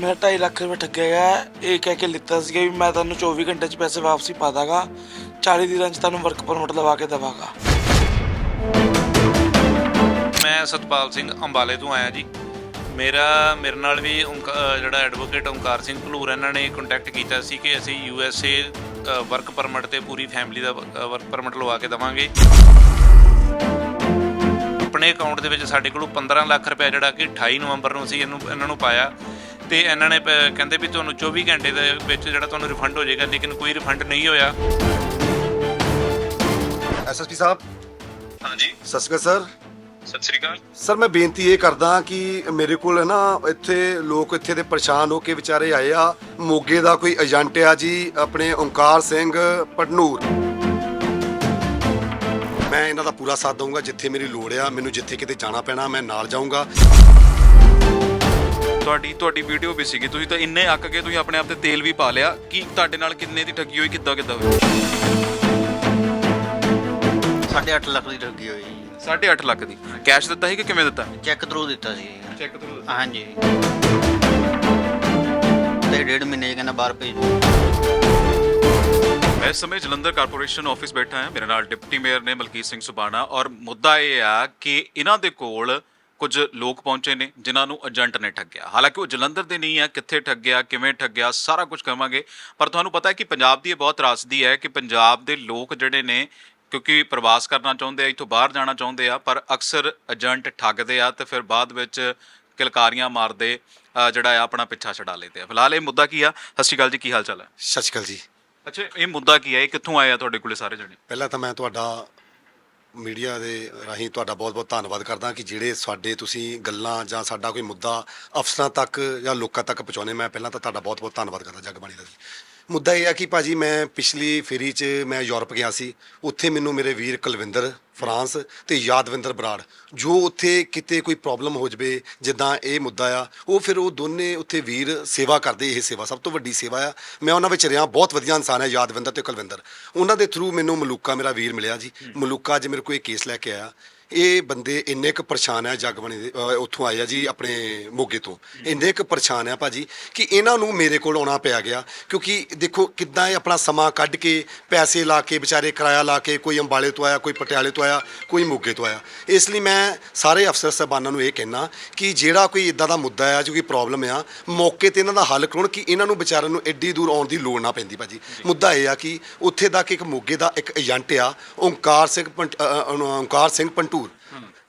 ਮੈਂ 2.5 ਲੱਖ ਰੁਪਏ ਠੱਗਿਆ ਗਿਆ। ਇਹ ਕਹਿ ਕੇ ਲਿੱਤਾ ਸੀਗਾ ਵੀ ਮੈਂ ਤੁਹਾਨੂੰ 24 ਘੰਟੇ 'ਚ ਪੈਸੇ ਵਾਪਸੀ ਪਾ ਦਾਂਗਾ। 40 ਦਿਨਾਂ 'ਚ ਤੁਹਾਨੂੰ ਵਰਕ ਪਰਮਿਟ ਲਵਾ ਕੇ ਦੇਵਾਂਗਾ। ਮੈਂ ਸਤਪਾਲ ਸਿੰਘ ਅੰਬਾਲੇ ਤੋਂ ਆਇਆ ਜੀ। ਮੇਰਾ, ਮੇਰੇ ਨਾਲ ਵੀ ਓਂਕਾ- ਜਿਹੜਾ ਐਡਵੋਕੇਟ ਓਂਕਾਰ ਸਿੰਘ ਭਲੂਰ ਇਹਨਾਂ ਨੇ ਕੰਟੈਕਟ ਕੀਤਾ ਸੀ ਕਿ ਅਸੀਂ U S A work permit ਤੇ ਪੂਰੀ ਫੈਮਿਲੀ ਦਾ ਵਰਕ ਪਰਮਿਟ ਲਵਾ ਕੇ ਦੇਵਾਂਗੇ। ਆਪਣੇ ਅਕਾਊਂਟ ਦੇ ਵਿੱਚ ਸਾਡੇ ਕੋਲ 15 ਲੱਖ ਰੁਪਏ ਜਿਹੜਾ ਕਿ 28 ਨਵੰਬਰ ਨੂੰ ਅਸੀਂ ਇਹਨੂੰ, ਇਹਨਾਂ ਨੂੰ ਪਾਇਆ। ਤੇ ਇਹਨਾਂ ਨੇ ਪ- ਕਹਿੰਦੇ ਵੀ ਤੁਹਾਨੂੰ 24 ਘੰਟੇ ਦੇ ਵਿੱਚ ਜਿਹੜਾ ਤੁਹਾਨੂੰ ਰਿਫੰਡ ਹੋ ਜਾਏਗਾ ਲੇਕਿਨ ਕੋਈ ਰਿਫੰਡ ਨਹੀਂ ਹੋਇਆ। ਐਸਐਸਪੀ ਸਾਹਿਬ? ਹਾਂਜੀ। ਸਤਿ ਸ਼੍ਰੀ ਅਕਾਲ ਸਰ। ਸਤਿ ਸ੍ਰੀ ਅਕਾਲ। ਸਰ ਮੈਂ ਬੇਨਤੀ ਇਹ ਕਰਦਾ ਕਿ ਮੇਰੇ ਕੋਲ ਹੈ ਨਾ ਇੱਥੇ ਲੋਕ ਇੱਥੇ ਦੇ ਪਰੇਸ਼ਾਨ ਹੋ ਕੇ ਵਿਚਾਰੇ ਆਏ ਆ। ਮੋਗੇ ਦਾ ਕੋਈ ਏਜੰਟ ਆ ਜੀ ਆਪਣੇ ਓਂਕਾਰ ਸਿੰਘ ਪਟਨੂਰ। ਮੈਂ ਇਹਨਾਂ ਦਾ ਪੂਰਾ ਸਾਥ ਦਊਂਗਾ ਜਿੱਥੇ ਮੇਰੀ ਲੋੜ ਆ ਮੈਨੂੰ ਜਿੱਥੇ ਕਿਤੇ ਜਾਣਾ ਪੈਣਾ ਮੈਂ ਨਾਲ ਜਾਊਂਗਾ। ਤੁਹਾਡੀ ਤੁਹਾਡੀ ਵੀਡੀਓ ਵੀ ਸੀਗੀ। ਤੁਸੀਂ ਤਾਂ ਇੰਨੇ ਅੱਕ ਕੇ ਤੁਸੀਂ ਆਪਣੇ ਆਪ ਤੇ ਤੇਲ ਵੀ ਪਾ ਲਿਆ। ਕਿ ਤੁਹਾਡੇ ਨਾਲ ਕਿੰਨੇ ਦੀ ਠੱਗੀ ਹੋਈ ਕਿੱਦਾਂ ਕਿੱਦਾਂ ਹੋਈ? ਸਾਢੇ ਲੱਖ ਦੀ ਠੱਗੀ ਹੋਈ। 8.5 ਲੱਖ ਦੀ। ਕੈਸ਼ ਦਿੱਤਾ ਸੀ ਕਿ ਕਿਵੇਂ ਦਿੱਤਾ? ਚੈੱਕ ਥਰੂ ਦਿੱਤਾ ਸੀ। ਚੈੱਕ ਥਰੂ ਹਾਂਜੀ। ਤੇ ਡੇਢ ਮਹੀਨੇ 'ਚ ਕਹਿੰਦਾ ਬਾਹਰ ਭੇਜ ਦਿਓ। ਮੈਂ ਇਸ ਸਮੇਂ ਜਲੰਧਰ ਕਾਰਪੋਰੇਸ਼ਨ ਆਫਿਸ ਬੈਠਾ ਹਾਂ। ਮੇਰੇ ਨਾਲ ਡਿਪਟੀ ਮੇਅਰ ਨੇ ਮਲਕੀਤ ਸਿੰਘ ਸੁਬਾਣਾ। ਔਰ ਮੁੱਦਾ ਇਹ ਆ ਕਿ ਇਹਨਾਂ ਦੇ ਕੋਲ ਕੁਝ ਲੋਕ ਪਹੁੰਚੇ ਨੇ ਜਿਨ੍ਹਾਂ ਨੂੰ ਏਜੰਟ ਨੇ ਠੱਗਿਆ। ਹਾਲਾਂਕਿ ਉਹ ਜਲੰਧਰ ਦੇ ਨਹੀਂ ਆ ਕਿੱਥੇ ਠੱਗਿਆ ਕਿਵੇਂ ਠੱਗਿਆ ਸਾਰਾ ਕੁਝ ਕਰਾਂਗੇ ਪਰ ਤੁਹਾਨੂੰ ਪਤਾ ਹੈ ਕਿ ਪੰਜਾਬ ਦੀ ਇਹ ਬਹੁਤ ਤਰਾਸਦੀ ਹੈ ਕਿ ਪੰਜਾਬ ਦੇ ਲੋਕ ਜਿਹੜੇ ਨੇ ਕਿਉਂਕਿ ਪ੍ਰਵਾਸ ਕਰਨਾ ਚਾਹੁੰਦੇ ਆ ਇੱਥੋਂ ਬਾਹਰ ਜਾਣਾ ਚਾਹੁੰਦੇ ਆ ਪਰ ਅਕਸਰ ਏਜੰਟ ਠੱਗਦੇ ਆ ਤੇ ਫਿਰ ਬਾਅਦ ਵਿੱਚ ਕਿਲਕਾਰੀਆਂ ਮਾਰਦੇ ਜਿਹੜਾ ਆ ਆਪਣਾ ਪਿੱਛਾ ਛਡਾ ਲੈਂਦੇ ਆ। ਫਿਲਹਾਲ ਇਹ ਮੁੱਦਾ ਕੀ ਆ? ਸਤਿ ਸ਼੍ਰੀ ਅਕਾਲ ਜੀ ਕੀ ਹਾਲ ਚਾਲ ਹੈ? ਸਤਿ ਸ਼੍ਰੀ ਅਕਾਲ ਜੀ। ਅੱਛਾ ਇਹ ਮੁੱਦਾ ਕੀ ਹੈ? ਇਹ ਕਿੱਥੋਂ ਆਇਆ ਤੁਹਾਡੇ ਕੋਲੇ ਸਾਰੇ ਜਣੇ? ਪਹਿਲਾਂ ਤਾਂ ਮੈਂ ਤੁਹਾਡਾ ਮੀਡੀਆ ਦੇ ਰਾਹੀਂ ਤੁਹਾਡਾ ਬਹੁਤ-ਬਹੁਤ ਧੰਨਵਾਦ ਕਰਦਾ ਕਿ ਜਿਹੜੇ ਸਾਡੇ ਤੁਸੀਂ ਗੱਲਾਂ ਜਾਂ ਸਾਡਾ ਕੋਈ ਮੁੱਦਾ ਅਫਸਰਾਂ ਤੱਕ ਜਾਂ ਲੋਕਾਂ ਤੱਕ ਪਹੁੰਚਾਉਣੇ ਮੈਂ ਪਹਿਲਾਂ ਤਾਂ ਤੁਹਾਡਾ ਬਹੁਤ-ਬਹੁਤ ਧੰਨਵਾਦ ਕਰਦਾ ਜਗਬਾਣੀ ਦਾ ਜੀ। ਮੁੱਦਾ ਇਹ ਆ ਕਿ ਭਾਜੀ ਮੈਂ ਪਿਛਲੀ ਫੇਰੀ 'ਚ ਮੈਂ ਯੂਰਪ ਗਿਆ ਸੀ। ਉੱਥੇ ਮੈਨੂੰ ਮੇਰੇ ਵੀਰ ਕੁਲਵਿੰਦਰ ਫਰਾਂਸ ਤੇ ਯਾਦਵਿੰਦਰ ਬਰਾੜ, ਜੋ ਉੱਥੇ ਕਿਤੇ ਕੋਈ ਪ੍ਰੋਬਲਮ ਹੋ ਜਵੇ, ਜਿੱਦਾਂ ਇਹ ਮੁੱਦਾ ਆ, ਉਹ ਫਿਰ ਉਹ ਦੋਨੇ ਉੱਥੇ ਵੀਰ ਸੇਵਾ ਕਰਦੇ, ਇਹ ਸੇਵਾ ਸਭ ਤੋਂ ਵੱਡੀ ਸੇਵਾ ਆ। ਮੈਂ ਉਹਨਾਂ ਵਿੱਚ ਰਿਹਾ, ਬਹੁਤ ਵਧੀਆ ਇਨਸਾਨ ਹੈ ਯਾਦਵਿੰਦਰ ਤੇ ਕੁਲਵਿੰਦਰ। ਉਹਨਾਂ ਦੇ ਥਰੂ ਮੈਨੂੰ ਮਲੂਕਾ ਮੇਰਾ ਵੀਰ ਮਿਲਿਆ ਜੀ। ਮਲੂਕਾ ਅੱਜ ਮੇਰੇ ਕੋਲ ਇਹ ਕੇਸ ਲੈ ਕੇ ਆਇਆ। ਇਹ ਬੰਦੇ ਇੰਨੇ ਕੁ ਪਰੇਸ਼ਾਨ ਆ ਜਗਬਣੀ ਦੇ ਅਹ ਉੱਥੋਂ ਆਏ ਆ ਜੀ ਆਪਣੇ ਮੋਗੇ ਤੋਂ। ਇੰਨੇ ਕੁ ਪਰੇਸ਼ਾਨ ਆ ਭਾਜੀ ਕਿ ਇਹਨਾਂ ਨੂੰ ਮੇਰੇ ਕੋਲ ਆਉਣਾ ਪਿਆ ਗਿਆ। ਕਿਉਂਕਿ ਦੇਖੋ ਕਿੱਦਾਂ ਇਹ ਆਪਣਾ ਸਮਾਂ ਕੱਢ ਕੇ ਪੈਸੇ ਲਾ ਕੇ ਵਿਚਾਰੇ ਕਿਰਾਇਆ ਲਾ ਕੇ ਕੋਈ ਅੰਬਾਲੇ ਤੋਂ ਆਇਆ ਕੋਈ ਪਟਿਆਲੇ ਤੋਂ ਆਇਆ ਕੋਈ ਮੋਗੇ ਤੋਂ ਆਇਆ। ਇਸ ਲਈ ਮੈਂ ਸਾਰੇ ਅਫਸਰ ਸਾਹਿਬਾਨਾਂ ਨੂੰ ਇਹ ਕਹਿਣਾ ਕਿ ਜਿਹੜਾ ਕੋਈ ਇਦਾਂ ਦਾ ਮੁੱਦਾ ਆ ਜੋ ਕੋਈ ਪ੍ਰੋਬਲਮ ਆ ਮੌਕੇ ਤੇ ਇਹਨਾਂ ਦਾ ਹੱਲ ਕਰਾਉਣ ਕਿ ਇਹਨਾਂ ਨੂੰ ਵਿਚਾਰਿਆਂ ਨੂੰ ਐਡੀ ਦੂਰ ਆਉਣ ਦੀ ਲੋੜ ਨਾ ਪੈਂਦੀ ਭਾਜੀ। ਮੁੱਦਾ ਇਹ ਆ ਕਿ ਉੱਥੇ ਦਾ ਕਿ ਇੱਕ ਮੋਗੇ ਦਾ ਇੱਕ ਏਜੰਟ ਆ ਓਂਕਾਰ ਸਿੰਘ ਪੰਟ- ਅ, ਅ, ਓਂਕਾਰ ਸਿੰਘ ਪੰਟੂ।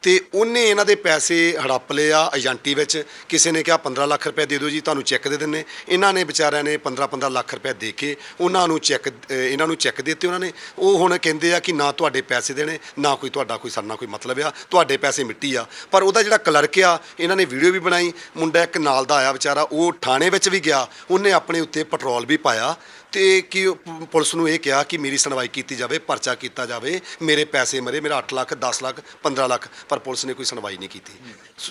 ਤੇ ਉਹਨੇ ਇਹਨਾਂ ਦੇ ਪੈਸੇ ਹੜੱਪ ਲਏ ਆ ਏਜੰਟੀ ਵਿੱਚ। ਕਿਸੇ ਨੇ ਕਿਹਾ 15 ਲੱਖ ਰੁਪਏ ਦੇ ਦਿਓ ਜੀ, ਤੁਹਾਨੂੰ ਚੈੱਕ ਦੇ ਦਿੰਨੇ। ਇਹਨਾਂ ਨੇ ਵਿਚਾਰਿਆਂ ਨੇ 15 15 ਲੱਖ ਰੁਪਏ ਦੇ ਕੇ ਉਹਨਾਂ ਨੂੰ ਚੈੱਕ ਇਹਨਾਂ ਨੂੰ ਚੈੱਕ ਦਿੱਤੇ ਉਹਨਾਂ ਨੇ। ਉਹ ਹੁਣ ਕਹਿੰਦੇ ਆ ਕਿ ਨਾ ਤੁਹਾਡੇ ਪੈਸੇ ਦੇਣੇ, ਨਾ ਕੋਈ ਤੁਹਾਡਾ ਕੋਈ, ਸਾਡਾ ਕੋਈ ਮਤਲਬ ਆ, ਤੁਹਾਡੇ ਪੈਸੇ ਮਿੱਟੀ ਆ। ਪਰ ਉਹਦਾ ਜਿਹੜਾ ਕਲਰਕ ਆ, ਇਹਨਾਂ ਨੇ ਵੀਡੀਓ ਵੀ ਬਣਾਈ। ਮੁੰਡਾ ਇੱਕ ਨਾਲ ਦਾ ਆਇਆ ਵਿਚਾਰਾ, ਉਹ ਥਾਣੇ ਵਿੱਚ ਵੀ ਗਿਆ। ਉਹਨੇ ਆਪਣੇ ਉੱਤੇ ਪੈਟਰੋਲ ਵੀ ਪਾਇਆ। ਤੇ ਕਿ ਉਹ ਪੁਲਿਸ ਨੂੰ ਇਹ ਕਿਹਾ ਕਿ ਮੇਰੀ ਸੁਣਵਾਈ ਕੀਤੀ ਜਾਵੇ ਪਰਚਾ ਕੀਤਾ ਜਾਵੇ ਮੇਰੇ ਪੈਸੇ ਮਰੇ ਮੇਰਾ 8 ਲੱਖ 10 ਲੱਖ 15 ਲੱਖ ਪਰ ਪੁਲਿਸ ਨੇ ਕੋਈ ਸੁਣਵਾਈ ਨਹੀਂ ਕੀਤੀ।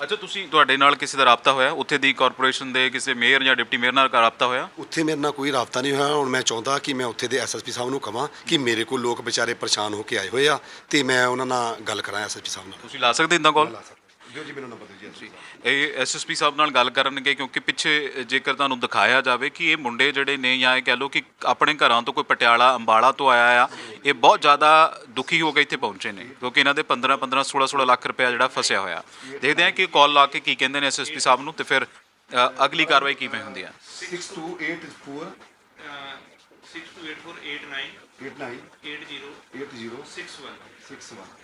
ਅੱਛਾ ਤੁਸੀਂ ਤੁਹਾਡੇ ਨਾਲ ਕਿਸੇ ਦਾ ਰਾਬਤਾ ਹੋਇਆ? ਉੱਥੇ ਦੀ ਕਾਰਪੋਰੇਸ਼ਨ ਦੇ ਕਿਸੇ ਮੇਅਰ ਜਾਂ ਡਿਪਟੀ ਮੇਅਰ ਨਾਲ ਰਾਬਤਾ ਹੋਇਆ? ਉੱਥੇ ਮੇਰੇ ਨਾਲ ਕੋਈ ਰਾਬਤਾ ਨਹੀਂ ਹੋਇਆ। ਹੁਣ ਮੈਂ ਚਾਹੁੰਦਾ ਕਿ ਮੈਂ ਉੱਥੇ ਦੇ ਐਸਐਸਪੀ ਸਾਹਿਬ ਨੂੰ ਕਹਾਂ ਕਿ ਮੇਰੇ ਕੋਲ ਲੋਕ ਵਿਚਾਰੇ ਪਰੇਸ਼ਾਨ ਹੋ ਕੇ ਆਏ ਹੋਏ ਆ ਤੇ ਮੈਂ ਉਹਨਾਂ ਨਾਲ ਗੱਲ ਕਰਾਂ ਐਸਐਸਪੀ ਸਾਹਿਬ ਨਾਲ। ਤੁਸੀਂ ਲਾ ਸਕਦੇ ਇੰਦਾਂ ਕਾਲ ਜੋ ਜੀ ਮੈਨੂੰ ਨੰਬਰ ਦਿਓ ਜੀ ਇਹ ਐਸਐਸਪੀ ਸਾਹਿਬ ਨਾਲ ਗੱਲ ਕਰਨਗੇ ਕਿਉਂਕਿ ਪਿੱਛੇ ਜੇਕਰ ਤੁਹਾਨੂੰ ਦਿਖਾਇਆ ਜਾਵੇ ਕਿ ਇਹ ਮੁੰਡੇ ਜਿਹੜੇ ਨੇ ਜਾਂ ਇਹ ਕਹਿ ਲਓ ਕਿ ਆਪਣੇ ਘਰਾਂ ਤੋਂ ਕੋਈ ਪਟਿਆਲਾ ਅੰਬਾਲਾ ਤੋਂ ਆਇਆ ਆ ਇਹ ਬਹੁਤ ਜ਼ਿਆਦਾ ਦੁਖੀ ਹੋ ਕੇ ਇੱਥੇ ਪਹੁੰਚੇ ਨੇ ਕਿਉਂਕਿ ਇਹਨਾਂ ਦੇ 15 15 16 16 ਲੱਖ ਰੁਪਇਆ ਜਿਹੜਾ ਫਸਿਆ ਹੋਇਆ। ਦੇਖਦੇ ਹਾਂ ਕਿ ਕਾਲ ਲਾ ਕੇ ਕੀ ਕਹਿੰਦੇ ਨੇ ਐਸਐਸਪੀ ਸਾਹਿਬ ਨੂੰ ਤੇ ਫਿਰ ਅਗਲੀ ਕਾਰਵਾਈ ਕਿਵੇਂ ਹੁੰਦੀ ਆ 6284 628489 89 80 80 61 61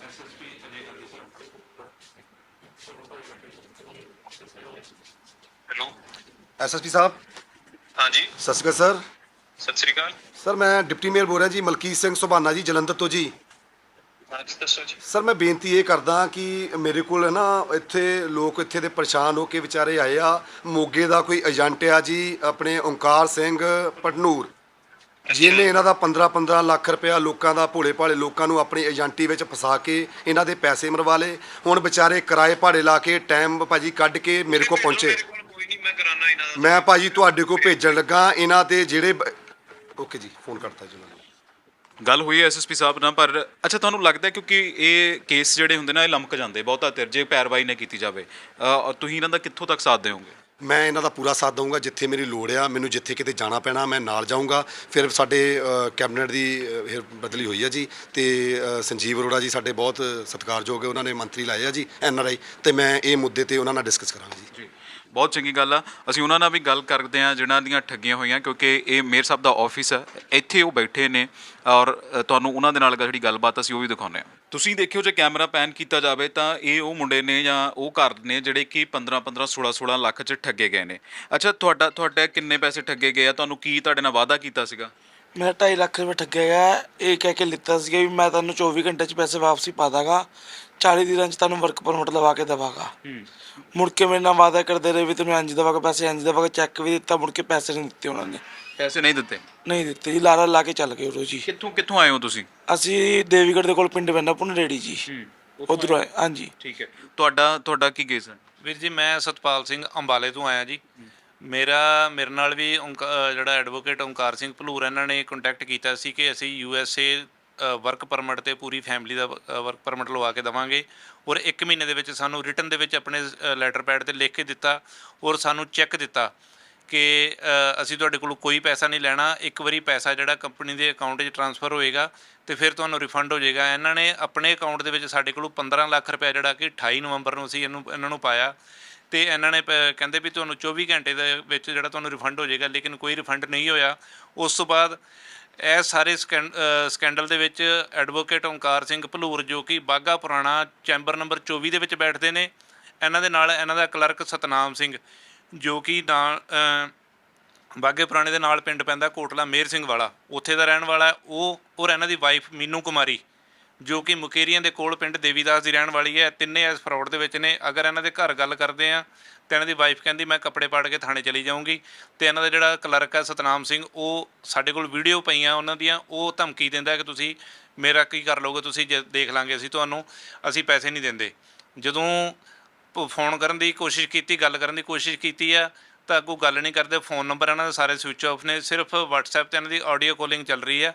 ਐਸਐਸਪੀ ਅਜੇ ਹੈਲੋ ਐਸਐਸਪੀ ਸਾਹਿਬ ਹਾਂਜੀ ਸਤਿ ਸ਼੍ਰੀ ਅਕਾਲ ਸਰ ਸਤਿ ਸ੍ਰੀ ਅਕਾਲ ਸਰ ਮੈਂ ਡਿਪਟੀ ਮੇਅਰ ਬੋਲ ਰਿਹਾ ਜੀ ਮਲਕੀਤ ਸਿੰਘ ਸੁਭਾਨਾ ਜੀ ਜਲੰਧਰ ਤੋਂ ਜੀ ਹਾਂਜੀ ਦੱਸੋ ਜੀ ਸਰ ਮੈਂ ਬੇਨਤੀ ਇਹ ਕਰਦਾ ਕਿ ਮੇਰੇ ਕੋਲ ਹੈ ਨਾ ਇੱਥੇ ਲੋਕ ਇੱਥੇ ਦੇ ਪਰੇਸ਼ਾਨ ਹੋ ਕੇ ਵਿਚਾਰੇ ਆਏ ਆ ਮੋਗੇ ਦਾ ਕੋਈ ਏਜੰਟ ਆ ਜੀ ਆਪਣੇ ਓਂਕਾਰ ਸਿੰਘ ਪਟਨੂਰ ਜਿਹਨੇ ਇਹਨਾਂ ਦਾ 15 15 ਲੱਖ ਰੁਪਇਆ ਲੋਕਾਂ ਦਾ ਭੋਲੇ ਭਾਲੇ ਲੋਕਾਂ ਨੂੰ ਆਪਣੀ ਏਜੰਟੀ ਵਿੱਚ ਫਸਾ ਕੇ ਇਹਨਾਂ ਦੇ ਪੈਸੇ ਮਰਵਾ ਲਏ ਹੁਣ ਵਿਚਾਰੇ ਕਿਰਾਏ ਭਾੜੇ ਲਾ ਕੇ ਟਾਈਮ ਭਾਜੀ ਕੱਢ ਕੇ ਮੇਰੇ ਕੋਲ ਪਹੁੰਚੇ। ਕੋਈ ਨਹੀਂ ਮੈਂ ਕਰਾਨਾ ਇਹਨਾਂ ਦਾ। ਮੈਂ ਭਾਜੀ ਤੁਹਾਡੇ ਕੋਲ ਭੇਜਣ ਲੱਗਾ ਇਹਨਾਂ ਦੇ ਜਿਹੜੇ ਓਕੇ ਜੀ ਫੋਨ ਕਰਤਾ ਜੀ ਉਹਨਾਂ ਨੇ। ਗੱਲ ਹੋਈ ਐਸਐਸਪੀ ਸਾਹਿਬ ਨਾਲ ਪਰ ਅੱਛਾ ਤੁਹਾਨੂੰ ਲੱਗਦਾ ਕਿਉਂਕਿ ਇਹ ਕੇਸ ਜਿਹੜੇ ਹੁੰਦੇ ਨੇ ਇਹ ਲੰਮਕ ਜਾਂਦੇ ਬਹੁਤਾ ਚਿਰ ਜੇ ਪੈਰਵਾਈ ਨਾ ਕੀਤੀ ਜਾਵੇ। ਤੁਸੀਂ ਇਹਨਾਂ ਦਾ ਕਿੱਥੋਂ ਤੱਕ ਸਾਥ ਦੇਵੋਗੇ ਮੈਂ ਇਹਨਾਂ ਦਾ ਪੂਰਾ ਸਾਥ ਦਊਂਗਾ ਜਿੱਥੇ ਮੇਰੀ ਲੋੜ ਆ ਮੈਨੂੰ ਜਿੱਥੇ ਕਿਤੇ ਜਾਣਾ ਪੈਣਾ ਮੈਂ ਨਾਲ ਜਾਊਂਗਾ। ਫਿਰ ਸਾਡੇ ਕੈਬਨਿਟ ਦੀ ਅ, ਫਿਰ ਬਦਲੀ ਹੋਈ ਹੈ ਜੀ ਤੇ ਅ, ਸੰਜੀਵ ਅਰੋੜਾ ਜੀ ਸਾਡੇ ਬਹੁਤ ਸਤਿਕਾਰਯੋਗ ਹੈ ਉਹਨਾਂ ਨੇ ਮੰਤਰੀ ਲਾਏ ਆ ਜੀ ਐਨਆਰਆਈ ਤੇ ਮੈਂ ਇਹ ਮੁੱਦੇ ਤੇ ਉਹਨਾਂ ਨਾਲ ਡਿਸਕਸ ਕਰਾਂਗਾ ਜੀ। ਜੀ। ਬਹੁਤ ਚੰਗੀ ਗੱਲ ਆ। ਅਸੀਂ ਉਹਨਾਂ ਨਾਲ ਵੀ ਗੱਲ ਕਰਦੇ ਆ ਜਿਨ੍ਹਾਂ ਦੀਆਂ ਠੱਗੀਆਂ ਹੋਈਆਂ, ਕਿਉਂਕਿ ਇਹ ਮੇਅਰ ਸਾਹਿਬ ਦਾ ਆਫਿਸ ਆ। ਇੱਥੇ ਉਹ ਬੈਠੇ ਨੇ ਔਰ ਤੁਹਾਨੂੰ ਉਹਨਾਂ ਦੇ ਨਾਲ ਜਿਹੜੀ ਗੱਲਬਾਤ ਅਸੀਂ ਉਹ ਵੀ ਦਿਖਾਉਂਦੇ ਆ ਤੁਸੀਂ ਦੇਖਿਓ, ਜੇ ਕੈਮਰਾ ਪੈਨ ਕੀਤਾ ਜਾਵੇ, ਤਾਂ ਇਹ ਉਹ ਮੁੰਡੇ ਨੇ ਜਾਂ ਉਹ ਘਰ ਨੇ ਜਿਹੜੇ ਕਿ 15 15 16 16 ਲੱਖ ਚ ਠੱਗੇ ਗਏ ਨੇ। ਅੱਛਾ, ਤੁਹਾਡਾ, ਤੁਹਾਡੇ ਕਿੰਨੇ ਪੈਸੇ ਠੱਗੇ ਗਏ ਆ? ਤੁਹਾਨੂੰ ਕੀ ਤੁਹਾਡੇ ਨਾਲ ਵਾਅਦਾ ਕੀਤਾ ਸੀਗਾ? ਮੇਰਾ 2.5 ਲੱਖ ਰੁਪਏ ਠੱਗਿਆ ਗਿਆ। ਇਹ ਕਹਿ ਕੇ ਲਿੱਤਾ ਸੀਗਾ ਵੀ ਮੈਂ ਤੁਹਾਨੂੰ 24 ਘੰਟੇ 'ਚ ਪੈਸੇ ਵਾਪਸੀ ਪਾ ਦਾਂਗਾ। 40 ਦਿਨਾਂ 'ਚ ਤੁਹਾਨੂੰ ਵਰਕ ਪਰਮਿਟ ਲਵਾ ਕੇ ਦੇਵਾਂਗਾ। ਮੁੜ ਕੇ ਮੇਰੇ ਨਾਲ ਵਾਅਦਾ ਕਰਦੇ ਰਹੇ ਵੀ ਤੈਨੂੰ ਇੰਜ ਦੇਵਾਂਗਾ ਪੈਸੇ ਇੰਜ ਦੇਵਾਂਗਾ ਚੈੱਕ ਵੀ ਦਿੱਤਾ ਮੁੜ ਕੇ ਪੈਸੇ ਨਹੀਂ ਦਿੱਤੇ ਉਹਨਾਂ ਨੇ। ਪੈਸੇ ਨਹੀਂ ਦਿੱਤੇ? ਨਹੀਂ ਦਿੱਤੇ ਜੀ ਲਾਰਾ ਲਾ ਕੇ ਚੱਲ ਗਏ ਉਰੋ ਜੀ। ਕਿੱਥੋਂ ਕਿੱਥੋਂ ਆਏ ਹੋ ਤੁਸੀਂ? ਅਸੀਂ ਦੇਵੀਗੜ੍ਹ ਦੇ ਕੋਲ ਪਿੰਡ ਪੈਂਦਾ ਪੁਨਰੇੜੀ ਜੀ। ਉਧਰੋਂ ਆਏ? ਹਾਂਜੀ। ਠੀਕ ਹੈ। ਤੁਹਾਡਾ ਤੁਹਾਡਾ ਕੀ ਕੇਸ ਹੈ? ਵੀਰ ਜੀ ਮੈਂ ਸਤਪਾਲ ਸਿੰਘ ਅੰਬਾਲੇ ਤੋਂ ਆਇਆ ਜੀ। ਮੇਰਾ ਮੇਰੇ ਨਾਲ ਵੀ ਜਿਹੜਾ ਐਡਵੋਕੇਟ ਓਂਕਾਰ ਸਿੰਘ ਭਲੂਰ ਇਹਨਾਂ ਨੇ ਕੰਟੈਕਟ ਕੀਤਾ ਸੀ ਕਿ ਅਸੀਂ U S A work permit ਤੇ ਪੂਰੀ ਫੈਮਿਲੀ ਦਾ ਵਰਕ ਪਰਮਿਟ ਲਵਾ ਕੇ ਦੇਵਾਂਗੇ ਔਰ 1 ਮਹੀਨੇ ਦੇ ਵਿੱਚ ਸਾਨੂੰ ਰਿਟਨ ਦੇ ਵਿੱਚ ਆਪਣੇ ਲੈਟਰ ਪੈਡ ਤੇ ਲਿਖ ਕੇ ਦਿੱਤਾ ਔਰ ਸਾਨੂੰ ਚੈੱਕ ਦਿੱਤਾ ਕਿ ਅਸੀਂ ਤੁਹਾਡੇ ਕੋਲੋਂ ਕੋਈ ਪੈਸਾ ਨਹੀਂ ਲੈਣਾ, ਇੱਕ ਵਾਰੀ ਪੈਸਾ ਜਿਹੜਾ ਕੰਪਨੀ ਦੇ ਅਕਾਊਂਟ 'ਚ ਟ੍ਰਾਂਸਫਰ ਹੋਏਗਾ ਤੇ ਫਿਰ ਤੁਹਾਨੂੰ ਰਿਫੰਡ ਹੋ ਜਾਏਗਾ। ਇਹਨਾਂ ਨੇ ਆਪਣੇ ਅਕਾਊਂਟ ਦੇ ਵਿੱਚ ਸਾਡੇ ਕੋਲੋਂ 15 ਲੱਖ ਰੁਪਏ ਜਿਹੜਾ ਕਿ 28 ਨਵੰਬਰ ਨੂੰ ਅਸੀਂ ਇਹਨੂੰ, ਇਹਨਾਂ ਨੂੰ ਪਾਇਆ ਤੇ ਇਹਨਾਂ ਨੇ ਪ- ਕਹਿੰਦੇ ਵੀ ਤੁਹਾਨੂੰ 24 ਘੰਟੇ ਦੇ ਵਿੱਚ ਜਿਹੜਾ ਤੁਹਾਨੂੰ ਰਿਫੰਡ ਹੋ ਜਾਏਗਾ ਲੇਕਿਨ ਕੋਈ ਰਿਫੰਡ ਨਹੀਂ ਹੋਇਆ। ਉਸ ਤੋਂ ਬਾਅਦ ਇਹ ਸਾਰੇ ਸਕੈਨ- ਸਕੈਂਡਲ ਦੇ ਵਿੱਚ ਐਡਵੋਕੇਟ ਓਂਕਾਰ ਸਿੰਘ ਭਲੂਰ ਜੋ ਕਿ ਬਾਗਾ ਪੁਰਾਣਾ ਚੈਂਬਰ ਨੰਬਰ 24 ਦੇ ਵਿੱਚ ਬੈਠਦੇ ਨੇ। ਇਹਨਾਂ ਦੇ ਨਾਲ ਇਹਨਾਂ ਦਾ ਕਲਰਕ ਸਤਨਾਮ ਸਿੰਘ ਜੋ ਕਿ ਨਾਲ ਅ, ਬਾਗੇ ਪੁਰਾਣੇ ਦੇ ਨਾਲ ਪਿੰਡ ਪੈਂਦਾ ਕੋਟਲਾ ਮੇਰ ਸਿੰਘ ਵਾਲਾ। ਉੱਥੇ ਦਾ ਰਹਿਣ ਵਾਲਾ ਉਹ ਔਰ ਇਹਨਾਂ ਦੀ ਵਾਈਫ ਮੀਨੂ ਕੁਮਾਰੀ ਜੋ ਕਿ ਮੁਕੇਰੀਆਂ ਦੇ ਕੋਲ ਪਿੰਡ ਦੇਵੀਦਾਸ ਦੀ ਰਹਿਣ ਵਾਲੀ ਹੈ। ਤਿੰਨੇ ਇਸ ਫਰਾਡ ਦੇ ਵਿੱਚ ਨੇ। ਅਗਰ ਇਹਨਾਂ ਦੇ ਘਰ ਗੱਲ ਕਰਦੇ ਆ ਤੇ ਇਹਨਾਂ ਦੀ ਵਾਈਫ ਕਹਿੰਦੀ, ਮੈਂ ਕੱਪੜੇ ਪਾੜ ਕੇ ਥਾਣੇ ਚਲੀ ਜਾਊਂਗੀ। ਤੇ ਇਹਨਾਂ ਦਾ ਜਿਹੜਾ ਕਲਰਕ ਹੈ ਸਤਨਾਮ ਸਿੰਘ, ਉਹ ਸਾਡੇ ਕੋਲ ਵੀਡੀਓ ਪਈਆਂ ਉਹਨਾਂ ਦੀਆਂ, ਉਹ ਧਮਕੀ ਦਿੰਦਾ ਕਿ ਤੁਸੀਂ ਮੇਰਾ ਕੀ ਕਰ ਲੋਗੇ ਤੁਸੀਂ ਜੇ ਦੇਖ ਲਾਂਗੇ ਅਸੀਂ ਤੁਹਾਨੂੰ, ਅਸੀਂ ਪੈਸੇ ਨਹੀਂ ਦਿੰਦੇ। ਜਦੋਂ ਪ- ਫੋਨ ਕਰਨ ਦੀ ਕੋਸ਼ਿਸ਼ ਕੀਤੀ, ਗੱਲ ਕਰਨ ਦੀ ਕੋਸ਼ਿਸ਼ ਕੀਤੀ ਆ, ਤਾਂ ਅੱਗੋਂ ਗੱਲ ਨਹੀਂ ਕਰਦੇ ਫੋਨ ਨੰਬਰ ਇਹਨਾਂ ਦੇ ਸਾਰੇ ਸਵਿਚ ਆਫ ਨੇ, ਸਿਰਫ WhatsApp ਤੇ ਇਹਨਾਂ ਦੀ ਆਡੀਓ ਕਾਲਿੰਗ ਚੱਲ ਰਹੀ ਆ।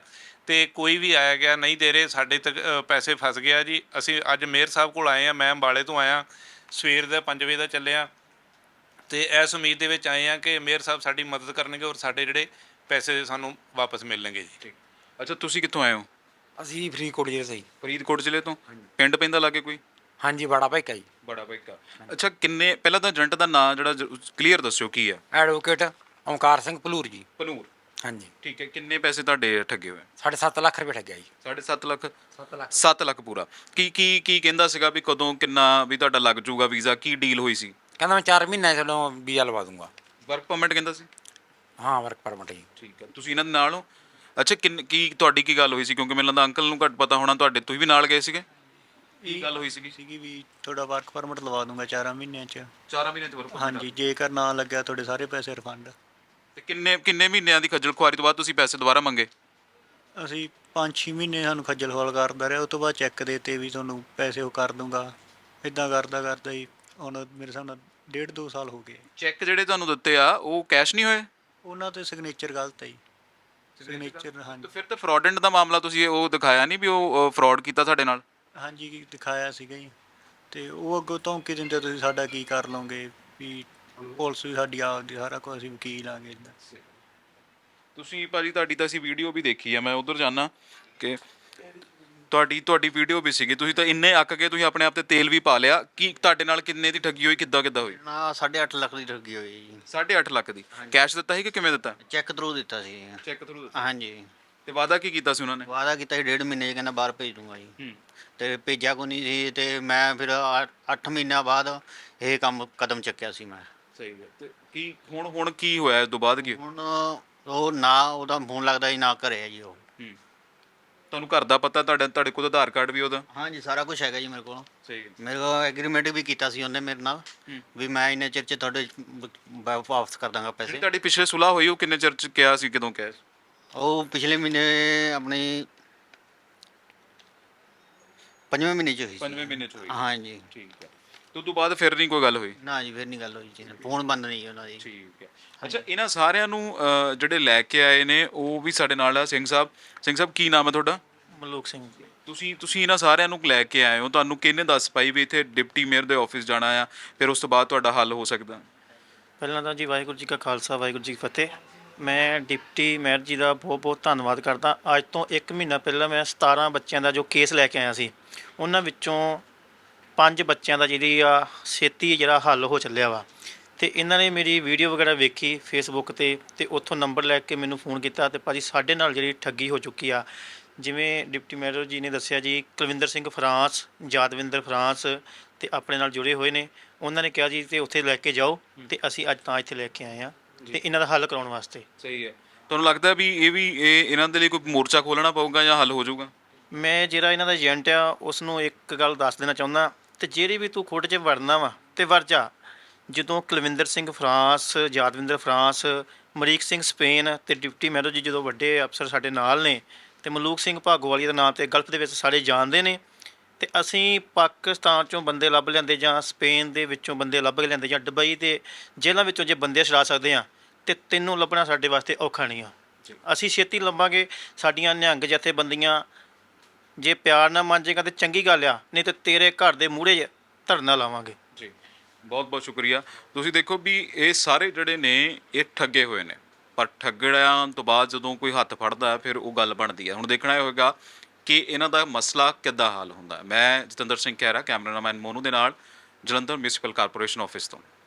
ਤੇ ਕੋਈ ਵੀ ਆਇਆ ਗਿਆ, ਨਹੀਂ ਦੇ ਰਹੇ, ਸਾਡੇ ਤੱਕ ਪੈਸੇ ਫਸ ਗਿਆ ਜੀ। ਅਸੀਂ ਅੱਜ ਮੇਅਰ ਸਾਹਿਬ ਕੋਲ ਆਏ ਆ, ਮੈਂ ਅੰਬਾਲੇ ਤੋਂ ਆਇਆ, ਸਵੇਰ ਦੇ 5 ਵਜੇ ਦਾ ਚੱਲਿਆ। ਤੇ ਇਸ ਉਮੀਦ ਦੇ ਵਿੱਚ ਆਏ ਆ ਕਿ ਮੇਅਰ ਸਾਹਿਬ ਸਾਡੀ ਮਦਦ ਕਰਨਗੇ ਔਰ ਸਾਡੇ ਜਿਹੜੇ ਪੈਸੇ ਸਾਨੂੰ ਵਾਪਸ ਮਿਲਣਗੇ ਜੀ। ਅੱਛਾ ਤੁਸੀਂ ਕਿੱਥੋਂ ਆਏ ਹੋ? ਅਸੀਂ ਫਰੀਦਕੋਟ ਜ਼ਿਲ੍ਹੇ ਤੋਂ ਜੀ। ਫਰੀਦਕੋਟ ਜ਼ਿਲ੍ਹੇ ਤੋਂ? ਪਿੰਡ ਪੈਂਦਾ ਲਾਗੇ ਕੋਈ? ਹਾਂਜੀ ਬੜਾ ਭਾਈਕਾ ਜੀ। ਬੜਾ ਬਾਈਕਾ ਅੱਛਾ ਕਿੰਨੇ ਪਹਿਲਾਂ ਤਾਂ ਏਜੰਟ ਦਾ ਨਾਂ ਜਿਹੜਾ ਕਲੀਅਰ ਦੱਸਿਓ ਕੀ ਹੈ? ਐਡਵੋਕੇਟ ਓਮਕਾਰ ਸਿੰਘ ਭਲੂਰ ਜੀ। ਪਨੂਰ ਹਾਂਜੀ। ਠੀਕ ਹੈ ਕਿੰਨੇ ਪੈਸੇ ਤੁਹਾਡੇ ਠੱਗੇ ਹੋਏ? ਸਾਢੇ ਸੱਤ ਲੱਖ ਰੁਪਏ ਠੱਗਿਆ ਜੀ। 7.5 ਲੱਖ? 7 ਲੱਖ। 7 ਲੱਖ ਪੂਰਾ। ਕੀ ਕੀ ਕੀ ਕਹਿੰਦਾ ਸੀਗਾ ਵੀ ਕਦੋਂ ਕਿੰਨਾ ਵੀ ਤੁਹਾਡਾ ਲੱਗ ਜਾਊਗਾ ਵੀਜ਼ਾ? ਕੀ ਡੀਲ ਹੋਈ ਸੀ? ਕਹਿੰਦਾ ਮੈਂ 4 ਮਹੀਨੇ ਚਲੋ ਵੀਜ਼ਾ ਲਵਾ ਦੂੰਗਾ ਵਰਕ ਪਰਮਿਟ ਕਹਿੰਦਾ ਸੀ? ਹਾਂ ਵਰਕ ਪਰਮਿਟ ਜੀ। ਠੀਕ ਹੈ। ਤੁਸੀਂ ਇਹਨਾਂ ਦੇ ਨਾਲ ਹੋ? ਅੱਛਾ ਕਿੰਨ ਕੀ ਤੁਹਾਡੀ ਕੀ ਗੱਲ ਹੋਈ ਸੀ? ਕਿਉਂਕਿ ਮੈਨੂੰ ਲੱਗਦਾ ਅੰਕਲ ਨੂੰ ਘੱਟ ਪਤਾ ਹੋਣਾ ਤੁਹਾਡੇ ਤੁਸੀਂ ਵੀ ਨਾਲ ਗਏ ਸੀਗੇ? ਕੀ ਗੱਲ ਹੋਈ ਸੀਗੀ? ਸੀਗੀ ਵੀ ਤੁਹਾਡਾ ਵਰਕ ਪਰਮਿਟ ਲਵਾ ਦੂੰਗਾ 4 ਮਹੀਨਿਆਂ ਚ। 4 ਮਹੀਨੇ ਤੇ ਵਰਕ ਹਾਂਜੀ ਜੇਕਰ ਨਾ ਲੱਗਿਆ ਤੁਹਾਡੇ ਸਾਰੇ ਪੈਸੇ ਰਿਫੰਡ ਤੇ ਕਿੰਨੇ ਕਿੰਨੇ ਮਹੀਨਿਆਂ ਦੀ ਖੱਜਲ ਖੁਆਰੀ ਤੋਂ ਬਾਅਦ ਤੁਸੀਂ ਪੈਸੇ ਦੁਬਾਰਾ ਮੰਗੇ? ਅਸੀਂ 5-6 ਮਹੀਨੇ ਸਾਨੂੰ ਖੱਜਲ ਖਵਾਲ ਕਰਦਾ ਰਿਹਾ ਉਸ ਤੋਂ ਬਾਅਦ ਚੈੱਕ ਦੇ ਤੇ ਵੀ ਤੁਹਾਨੂੰ ਪੈਸੇ ਉਹ ਕਰ ਦੂੰਗਾ ਇਦਾਂ ਕਰਦਾ ਕਰਦਾ ਹੀ ਹੁਣ ਮੇਰੇ ਹਿਸਾਬ ਨਾਲ ਡੇਢ ਦੋ ਸਾਲ ਹੋ ਗਏ। ਚੈੱਕ ਜਿਹੜੇ ਤੁਹਾਨੂੰ ਦਿੱਤੇ ਆ ਉਹ ਕੈਸ਼ ਨਹੀਂ ਹੋਏ? ਉਹਨਾਂ ਤੇ ਸਿਗਨੇਚਰ ਗਲਤ ਹੈ ਜੀ। ਸਿਗਨੇਚਰ ਤੇ ਹਾਂਜੀ। ਫਿਰ ਤਾਂ ਫਰਾਡੈਂਟ ਦਾ ਮਾਮਲਾ ਤੁਸੀਂ ਉਹ ਦਿਖਾਇਆ ਨਹੀਂ ਵੀ ਉਹ ਫਰਾਡ ਕੀਤਾ ਸਾਡੇ ਨਾਲ? ਹਾਂਜੀ ਦਿਖਾਇਆ ਸੀਗਾ ਜੀ। ਤੇ ਉਹ ਅੱਗੋਂ ਧਮਕੀ ਦਿੰਦੇ ਤੁਸੀਂ ਸਾਡਾ ਕੀ ਕਰ ਲਓਗੇ? ਵੀ ਪੁਲਿਸ ਵੀ ਸਾਡੀ ਆਪਦੀ ਸਾਰਾ ਕੁਝ ਅਸੀਂ ਵਕੀਲ ਆਂਗੇ ਇਦਾਂ। ਤੁਸੀਂ ਭਾਜੀ ਤੁਹਾਡੀ ਤਾਂ ਅਸੀਂ ਵੀਡੀਓ ਵੀ ਦੇਖੀ ਆ ਮੈਂ ਉਧਰ ਜਾਣਾ ਕਿ ਤੁਹਾਡੀ ਤੁਹਾਡੀ ਵੀਡੀਓ ਵੀ ਸੀਗੀ। ਤੁਸੀਂ ਤਾਂ ਇੰਨੇ ਅੱਕ ਕੇ ਤੁਸੀਂ ਆਪਣੇ ਆਪ ਤੇ ਤੇਲ ਵੀ ਪਾ ਲਿਆ। ਕੀ ਤੁਹਾਡੇ ਨਾਲ ਕਿੰਨੇ ਦੀ ਠੱਗੀ ਹੋਈ ਕਿੱਦਾਂ ਕਿੱਦਾਂ ਹੋਈ? ਨਾ 8.5 ਲੱਖ ਦੀ ਠੱਗੀ ਹੋਈ ਜੀ। 8.5 ਲੱਖ ਦੀ। ਕੈਸ਼ ਦਿੱਤਾ ਸੀ ਕਿ ਕਿਵੇਂ ਦਿੱਤਾ? ਚੈੱਕ ਥਰੂ ਦਿੱਤਾ ਸੀ। ਚੈੱਕ ਥਰੂ ਦਿੱਤਾ। ਹਾਂਜੀ। ਤੇ ਵਾਅਦਾ ਕੀ ਕੀਤਾ ਸੀ ਉਹਨਾਂ ਨੇ? ਵਾਅਦਾ ਕੀਤਾ ਸੀ ਡੇਢ ਮਹੀਨੇ 'ਚ ਕਹਿੰਦਾ ਬਾਹਰ ਭੇਜ ਦੂੰਗਾ ਜੀ। ਤੇ ਭੇਜਿਆ ਕੋ ਨਹੀਂ ਸੀ ਤੇ ਮੈਂ ਫਿਰ 8 ਮਹੀਨਿਆਂ ਬਾਅਦ ਇਹ ਕੰਮ ਕਦਮ ਚੱਕਿਆ ਸੀ ਮੈਂ। ਸਹੀ ਹੈ ਤੇ ਕੀ ਹੁਣ ਹੁਣ ਕੀ ਹੋਇਆ? ਇਸ ਤੋਂ ਬਾਅਦ ਕੀ ਹੁਣ ਉਹ ਨਾ ਉਹਦਾ ਫੋਨ ਲੱਗਦਾ ਜੀ ਨਾ ਘਰੇ ਹੈ ਜੀ ਉਹ। ਹੂੰ। ਤੁਹਾਨੂੰ ਘਰ ਦਾ ਪਤਾ ਤੁਹਾਡੇ ਤੁਹਾਡੇ ਕੋਲ ਆਧਾਰ ਕਾਰਡ ਵੀ ਉਹਦਾ। ਹਾਂਜੀ ਸਾਰਾ ਕੁਝ ਹੈਗਾ ਜੀ ਮੇਰੇ ਕੋਲ। ਸਹੀ ਮੇਰੇ ਕੋਲ ਐਗਰੀਮੈਂਟ ਵੀ ਕੀਤਾ ਸੀ ਉਹਨੇ ਮੇਰੇ ਨਾਲ। ਵੀ ਮੈਂ ਇੰਨੇ ਚਿਰ ਚ ਤੁਹਾਡੇ ਵਾ- ਵਾਪਸ ਕਰ ਦਾਂਗਾ ਜਿਹੜੀ ਪੈਸੇ ਤੁਹਾਡੀ ਪਿਛਲੇ ਸੁਲਾ ਹੋਈ ਉਹ ਕਿੰਨੇ ਚਿਰ ਚ ਕਿਹਾ ਸੀ ਕਦੋਂ ਕੈਸ਼ ਉਹ ਪਿਛਲੇ ਮਹੀਨੇ ਆਪਣੀ ਪੰਜਵੇਂ ਮਹੀਨੇ ਚ ਹੋਈ ਸੀ। ਪੰਜਵੇਂ ਮਹੀਨੇ ਚ ਹੋਈ। ਹਾਂਜੀ। ਠੀਕ ਹੈ। ਤੇ ਉਸ ਤੋਂ ਬਾਅਦ ਫਿਰ ਨਹੀਂ ਕੋਈ ਗੱਲ ਹੋਈ? ਨਾ ਜੀ ਫਿਰ ਨਹੀਂ ਗੱਲ ਹੋਈ ਜੀ। ਫੋਨ ਬੰਦ ਨਹੀਂ ਉਹਨਾਂ ਦੀ। ਠੀਕ ਹੈ। ਅੱਛਾ ਇਹਨਾਂ ਸਾਰਿਆਂ ਨੂੰ ਅ, ਜਿਹੜੇ ਲੈ ਕੇ ਆਏ ਨੇ ਉਹ ਵੀ ਸਾਡੇ ਨਾਲ ਆ। ਸਿੰਘ ਸਾਹਿਬ ਸਿੰਘ ਸਾਹਿਬ ਕੀ ਨਾਮ ਹੈ ਤੁਹਾਡਾ? ਮਲੂਕ ਸਿੰਘ ਜੀ। ਤੁਸੀਂ ਤੁਸੀਂ ਇਹਨਾਂ ਸਾਰਿਆਂ ਨੂੰ ਲੈ ਕੇ ਆਏ ਹੋ। ਤੁਹਾਨੂੰ ਕਿਹਨੇ ਦੱਸ ਪਾਈ ਵੀ ਇੱਥੇ ਡਿਪਟੀ ਮੇਅਰ ਦੇ ਆਫਿਸ ਜਾਣਾ ਆ? ਫਿਰ ਉਸ ਤੋਂ ਬਾਅਦ ਤੁਹਾਡਾ ਹੱਲ ਹੋ ਸਕਦਾ। ਪਹਿਲਾਂ ਤਾਂ ਜੀ ਵਾਹਿਗੁਰੂ ਜੀ ਕਾ ਖਾਲਸਾ ਵਾਹਿਗੁਰੂ ਜੀ ਕੀ ਫਤਿਹ। ਮੈਂ ਡਿਪਟੀ ਮੇਅਰ ਜੀ ਦਾ ਬਹੁਤ ਬਹੁਤ ਧੰਨਵਾਦ ਕਰਦਾ। ਅੱਜ ਤੋਂ 1 ਮਹੀਨਾ ਪਹਿਲਾਂ ਮੈਂ 17 ਬੱਚਿਆਂ ਦਾ ਜੋ ਕੇਸ ਲੈ ਕੇ ਆਇਆ ਸੀ ਉਹਨਾਂ ਵਿੱਚੋਂ ਪੰਜ ਬੱਚਿਆਂ ਦਾ ਜਿਹੜੀ ਆ ਛੇਤੀ ਜਿਹੜਾ ਹੱਲ ਹੋ ਚੱਲਿਆ ਵਾ। ਤੇ ਇਹਨਾਂ ਨੇ ਮੇਰੀ ਵੀਡੀਓ ਵਗੈਰਾ ਵੇਖੀ ਫੇਸਬੁੱਕ ਤੇ ਤੇ ਉੱਥੋਂ ਨੰਬਰ ਲੈ ਕੇ ਮੈਨੂੰ ਫੋਨ ਕੀਤਾ ਤੇ ਭਾਜੀ ਸਾਡੇ ਨਾਲ ਜਿਹੜੀ ਠੱਗੀ ਹੋ ਚੁੱਕੀ ਆ। ਜਿਵੇਂ ਡਿਪਟੀ ਮੇਅਰ ਜੀ ਨੇ ਦੱਸਿਆ ਜੀ ਕੁਲਵਿੰਦਰ ਸਿੰਘ ਫਰਾਂਸ ਯਾਦਵਿੰਦਰ ਫਰਾਂਸ ਤੇ ਆਪਣੇ ਨਾਲ ਜੁੜੇ ਹੋਏ ਨੇ। ਉਹਨਾਂ ਨੇ ਕਿਹਾ ਜੀ ਤੇ ਉੱਥੇ ਲੈ ਕੇ ਜਾਓ ਤੇ ਅਸੀਂ ਅੱਜ ਤਾਂ ਇੱਥੇ ਲੈ ਕੇ ਆਏ ਆ ਤੇ ਇਹਨਾਂ ਦਾ ਹੱਲ ਕਰਾਉਣ ਵਾਸਤੇ। ਸਹੀ ਹੈ। ਤੁਹਾਨੂੰ ਲੱਗਦਾ ਵੀ ਇਹ ਵੀ ਇਹ ਇਹਨਾਂ ਦੇ ਲਈ ਕੋਈ ਮੋਰਚਾ ਖੋਲਣਾ ਪਊਗਾ ਜਾਂ ਹੱਲ ਹੋ ਜਾਊਗਾ? ਮੈਂ ਜਿਹੜਾ ਇਹਨਾਂ ਦਾ ਏਜੰਟ ਆ ਉਸ ਨੂੰ ਇੱਕ ਗੱਲ ਦੱਸ ਦੇਣਾ ਚਾਹੁੰਦਾ। ਤੇ ਜਿਹੜੀ ਵੀ ਤੂੰ ਖੁੱਡ 'ਚ ਵੜਨਾ ਵਾ ਤੇ ਵੜ ਜਾ। ਜਦੋਂ Kulwinder Singh France Yadvinder France Marik Singh Spain ਤੇ ਡਿਪਟੀ ਮੈਰੋ ਜੀ ਜਦੋਂ ਵੱਡੇ ਅਫਸਰ ਸਾਡੇ ਨਾਲ ਨੇ ਤੇ ਮਲੂਕ ਸਿੰਘ ਭਾਗੋਵਾਲੀ ਦਾ ਨਾਮ ਤੇ ਗਲਫ ਦੇ ਵਿੱਚ ਸਾਰੇ ਜਾਣਦੇ ਨੇ ਤੇ ਅਸੀਂ ਪਾਕਿਸਤਾਨ ਚੋਂ ਬੰਦੇ ਲੱਭ ਲੈਂਦੇ ਜਾਂ ਸਪੇਨ ਦੇ ਵਿੱਚੋਂ ਬੰਦੇ ਲੱਭ ਕੇ ਲੈਂਦੇ ਜਾਂ ਦੁਬਈ ਦੇ ਜੇਲ੍ਹਾਂ ਵਿੱਚੋਂ ਜੇ ਬੰਦੇ ਛੁਡਾ ਸਕਦੇ ਆ ਤੇ ਤੈਨੂੰ ਲੱਭਣਾ ਸਾਡੇ ਵਾਸਤੇ ਔਖਾ ਨਹੀਂ ਆ। ਅਸੀਂ ਛੇਤੀ ਲੱਭਾਂਗੇ ਸਾਡੀਆਂ ਨਿਹੰਗ ਜਥੇਬੰਦੀਆਂ ਜੇ ਪਿਆਰ ਨਾਲ ਮੰਨ ਜਾਏਗਾ ਤੇ ਚੰਗੀ ਗੱਲ ਆ ਨਹੀਂ ਤੇ ਤੇਰੇ ਘਰ ਦੇ ਮੂਹਰੇ ਧਰਨਾ ਲਾਵਾਂਗੇ। ਜੀ ਬਹੁਤ ਬਹੁਤ ਸ਼ੁਕਰੀਆ। ਤੁਸੀਂ ਦੇਖੋ ਵੀ ਇਹ ਸਾਰੇ ਜਿਹੜੇ ਨੇ ਇਹ ਠੱਗੇ ਹੋਏ ਨੇ। ਪਰ ਠੱਗੜਿਆਂ ਤੋਂ ਬਾਅਦ ਜਦੋਂ ਕੋਈ ਹੱਥ ਫੜਦਾ ਹੈ, ਫਿਰ ਉਹ ਗੱਲ ਬਣਦੀ ਹੈ ਹੁਣ ਦੇਖਣਾ ਇਹ ਹੋਏਗਾ ਕਿ ਇਹਨਾਂ ਦਾ ਮਸਲਾ ਕਿੱਦਾਂ ਹੱਲ ਹੁੰਦਾ। ਹੈ। ਮੈਂ ਜਤਿੰਦਰ ਸਿੰਘ ਖਹਿਰਾ ਕੈਮਰਾਮੈਨ ਮੋਨੂ ਦੇ ਨਾਲ ਜਲੰਧਰ ਮਿਊਨਿਸਪਲ ਕਾਰਪੋਰੇਸ਼ਨ ਆਫਿਸ ਤੋਂ।